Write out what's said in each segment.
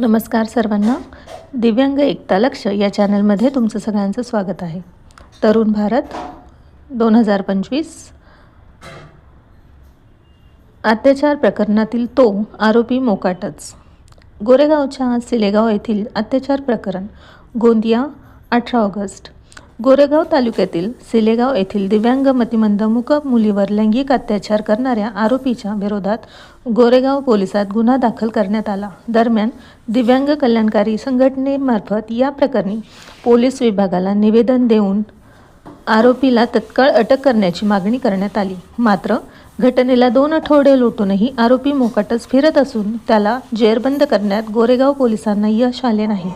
नमस्कार सर्वांना. दिव्यांग एकता लक्ष या चॅनलमध्ये तुमचं सगळ्यांचं स्वागत आहे. तरुण भारत दोन हजार पंचवीस. अत्याचार प्रकरणातील तो आरोपी मोकाटच. गोरेगावच्या सिलेगाव येथील अत्याचार प्रकरण गोंदिया अठरा ऑगस्ट. गोरेगाव तालुक्यातील सिलेगाव येथील दिव्यांग मतिमंद मुक मुलीवर लैंगिक अत्याचार करणाऱ्या आरोपीच्या विरोधात गोरेगाव पोलिसात गुन्हा दाखल करण्यात आला. दरम्यान दिव्यांग कल्याणकारी संघटनेमार्फत या प्रकरणी पोलीस विभागाला निवेदन देऊन आरोपीला तत्काळ अटक करण्याची मागणी करण्यात आली. मात्र घटनेला दोन आठवडे लोटूनही आरोपी मोकाटच फिरत असून त्याला जेरबंद करण्यात गोरेगाव पोलिसांना यश आले नाही.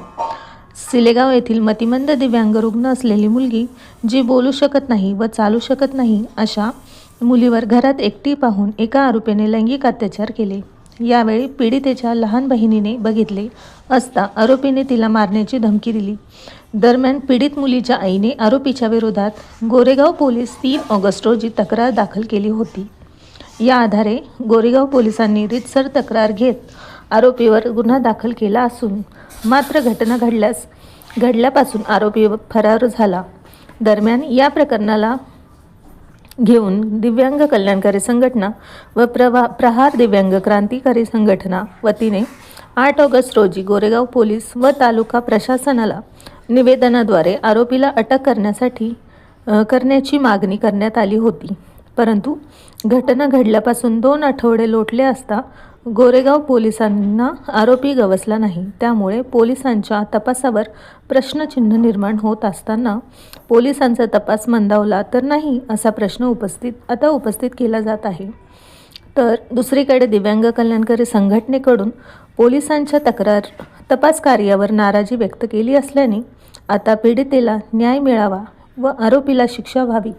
सिलेगाव येथील मतिमंद दिव्यांग रुग्ण असलेली मुलगी जी बोलू शकत नाही व चालू शकत नाही अशा मुलीवर घरात एकटी पाहून एका आरोपीने लैंगिक अत्याचार केले. यावेळी पीडितेच्या लहान बहिणीने बघितले असता आरोपीने तिला मारण्याची धमकी दिली. दरम्यान पीडित मुलीच्या आईने आरोपीच्या विरोधात गोरेगाव पोलीस तीन ऑगस्ट रोजी तक्रार दाखल केली होती. या आधारे गोरेगाव पोलिसांनी रितसर तक्रार घेत आरोपीवर गुन्हा दाखल केला असून मात्र घटना घडल्यास घडल्यापासून आरोपी फरार झाला. दरम्यान या प्रकरणाला घेऊन दिव्यांग कल्याणकारी संघटना व प्रवा प्रहार दिव्यांग क्रांतिकारी संघटना वतीने आठ ऑगस्ट रोजी गोरेगाव पोलीस व तालुका प्रशासनाला निवेदनाद्वारे आरोपीला अटक करण्यासाठी करण्याची मागणी करण्यात आली होती. परंतु घटना घडल्यापासून दोन आठवडे लोटले असता गोरेगाव पोलिसांना आरोपी गवसला नाही. त्यामुळे पोलिसांच्या तपासावर प्रश्नचिन्ह निर्माण होत असताना पोलिसांचा तपास मंदावला तर नाही असा प्रश्न उपस्थित आता उपस्थित केला जात आहे. तर दुसरीकडे दिव्यांग कल्याणकारी संघटनेकडून पोलिसांच्या तक्रार तपास कार्यावर नाराजी व्यक्त केली असल्याने आता पीडितेला न्याय मिळावा व आरोपीला शिक्षा व्हावी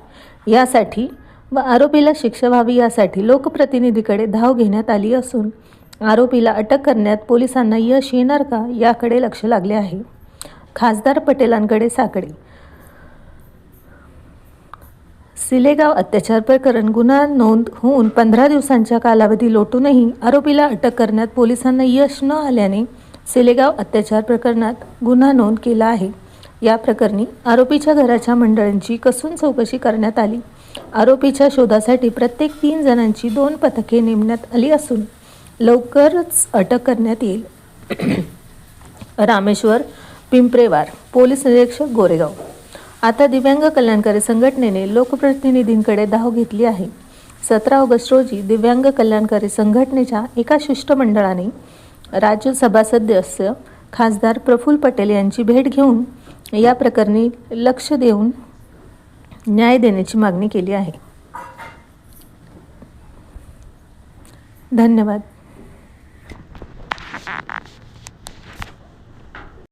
यासाठी व आरोपीला शिक्षा व्हावी यासाठी लोकप्रतिनिधीकडे धाव घेण्यात आली असून आरोपीला अटक करण्यात पोलिसांना यश येणार का याकडे लक्ष लागले आहे. खासदार पटेलांकडे साकडे. सिलेगाव अत्याचार प्रकरण गुन्हा नोंद होऊन पंधरा दिवसांच्या कालावधी लोटूनही आरोपीला अटक करण्यात पोलिसांना यश न आल्याने सिलेगाव अत्याचार प्रकरणात गुन्हा नोंद केला आहे. या प्रकरणी आरोपीच्या घराच्या मंडळींची कसून चौकशी करण्यात आली. आरोपीच्या शोधासाठी प्रत्येक तीन जणांची दोन पथके नेमण्यात आली असून लवकरच अटक करण्यात येईल. रामेश्वर पिंपरेवार पोलीस निरीक्षक गोरेगाव. आता दिव्यांग कल्याणकारी संघटनेने लोकप्रतिनिधींकडे धाव घेतली आहे. सतरा ऑगस्ट रोजी दिव्यांग कल्याणकारी संघटनेच्या एका शिष्टमंडळाने राज्यसभा सदस्य खासदार प्रफुल्ल पटेल यांची भेट घेऊन या प्रकरणी लक्ष देऊन न्याय देण्याची मागणी केली आहे. धन्यवाद.